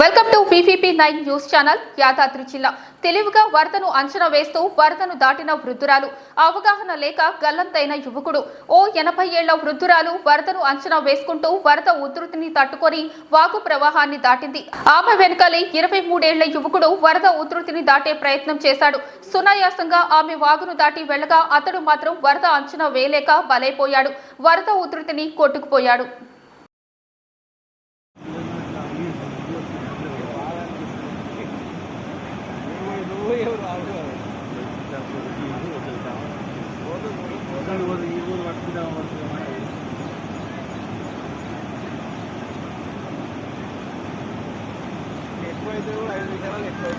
Welcome to PPP nine news channel Yadadri జిల్లా. తెలివిగా వరదను అంచనా వేస్తూ వరదను దాటిన వృద్ధురాలు. అవగాహన లేక గల్లంతైన యువకుడు. ఓ ఎనభై ఏళ్ళ వృద్ధురాలు వరదను అంచనా వేసుకుంటూ వరద ఉధృతిని తట్టుకొని వాగు ప్రవాహాన్ని దాటింది. ఆమె వెనుకలే ఇరవై మూడేళ్ళ యువకుడు వరద ఉధృతిని దాటే ప్రయత్నం చేశాడు. సునాయాసంగా ఆమె వాగును దాటి వెళ్ళగా అతడు మాత్రం వరద అంచనా వేయలేక బలైపోయాడు. వరద ఉధృతిని కొట్టుకుపోయాడు.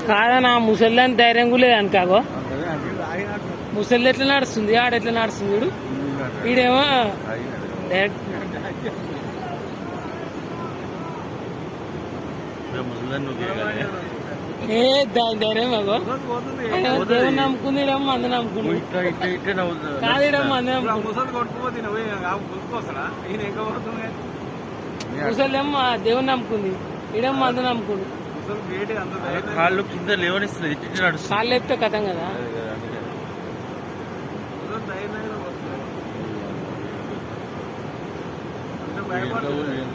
కాదనా ముసలిని ధైర్యం కూడా లేదు అనుకాగో ముసలి ఎట్లా నడుస్తుంది? ఆడ ఎట్లా నడుస్తుంది వీడు వీడేమో డైరెక్ట్ ఏ దాని ధైర్యం ఆయన దేవుని నమ్ముకుంది ఈడేమో మంది నమ్ముకుంది. కాదు ఈడేమో మంది ముసలి దేవుని నమ్ముకుంది. ఈడేమో మంది నమ్ముకుంది. కాళ్ళు కింద లేవనిస్తుంది కాళ్ళు ఎత్తే కథం కదా. ముసలి ధైర్యంగా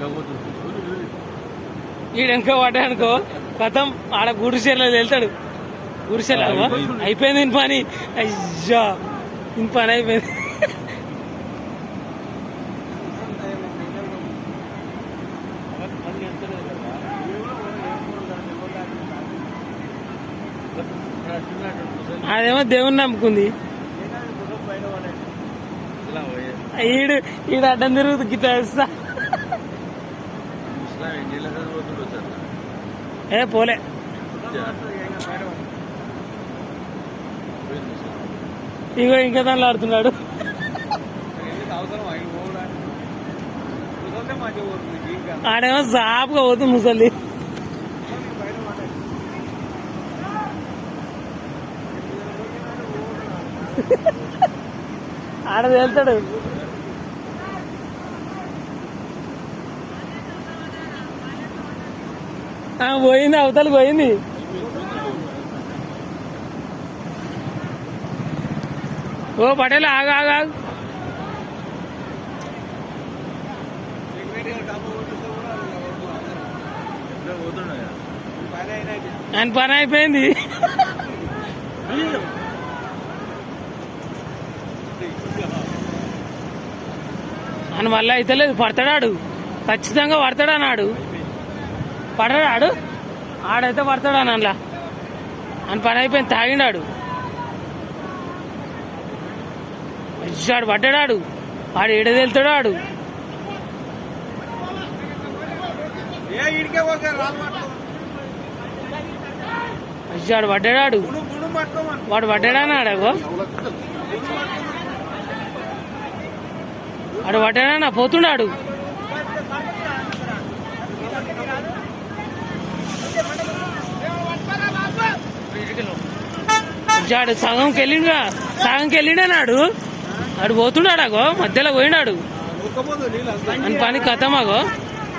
పోతుంది. కథం ఆడ గుడిసెల్లో వెళ్తాడు గుడిసెల్లో అయిపోయింది. ఇన్ పని. అయ్యా ఇన్ పని అయిపోయింది. అదేమో దేవుని నమ్ముకుంది. ఈడు ఈడు అడ్డం తిరుగుతు గిట్లా ఏ పోలే ఇగో ఇంకా దానిలో ఆడుతున్నాడు ఆడేమో సాపుగా పోతుంది ముసలి ఆడ వెళ్తాడు పోయింది అవతలకి పోయింది. ఓ పటేల్ ఆగు ఆగు ఆగు. ఆయన పని అయిపోయింది. అని మళ్ళీ అయితే లేదు పడతాడాడు. ఖచ్చితంగా పడతాడు అన్నాడు. పడడాడు ఆడైతే పడతాడు అని అందులో అని పని అయిపోయింది తాగిండాడు. వచ్చాడు పడ్డాడు ఆడు. ఏడదెళ్తాడు ఆడు పడ్డాడు వాడు పడ్డాడన్నాడు వాడు పడ్డాడన్నా పోతున్నాడు జాడు సగంకి వెళ్ళిండుగా సగంకి వెళ్ళిండన్నాడు ఆడు పోతున్నాడు అగో మధ్యలో పోయినాడు అని పని కథమాగో